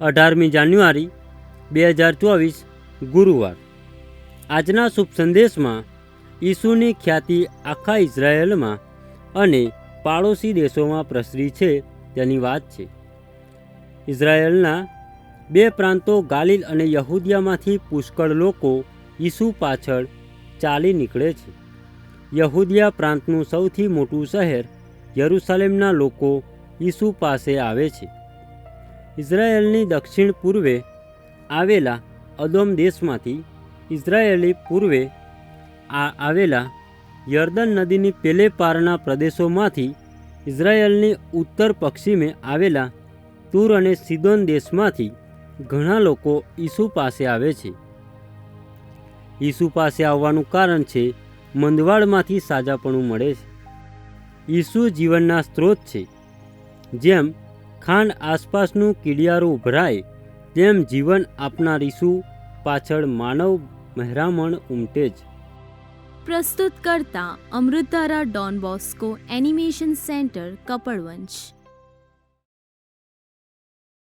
અઢારમી જાન્યુઆરી, બે હજાર ચોવીસ, ગુરુવાર. આજના શુભ સંદેશમાં ઈસુની ખ્યાતિ આખા ઇઝરાયેલમાં અને પાડોશી દેશોમાં પ્રસરી છે તેની વાત છે. ઇઝરાયેલના બે પ્રાંતો ગાલિલ અને યહૂદિયામાંથી પુષ્કળ લોકો ઈસુ પાછળ ચાલી નીકળે છે. યહૂદિયા પ્રાંતનું સૌથી મોટું શહેર યરૂશાલેમના લોકો ઈસુ પાસે આવે છે. ઇઝરાયેલની દક્ષિણ પૂર્વે આવેલા અદોમ દેશમાંથી ઇઝરાયેલી પૂર્વે આ આવેલા યર્દન નદીની પેલે પારના પ્રદેશોમાંથી ઇઝરાયેલની ઉત્તર પશ્ચિમે આવેલા તૂર અને સિદોન દેશમાંથી ઘણા લોકો ઈસુ પાસે આવે છે. ઈસુ પાસે આવવાનું કારણ છે, મંદવાડમાંથી સાજાપણું મળે છે. ઈસુ જીવનના સ્ત્રોત છે, જેમ ખાંડ આસપાસનું કીડિયારું ઉભરાય તેમ જીવન આપનારી શું પાછળ માનવ મહેરામણ ઉમટે જ. પ્રસ્તુત કરતા અમૃતારા Don Bosco animation center, Kapadvanj.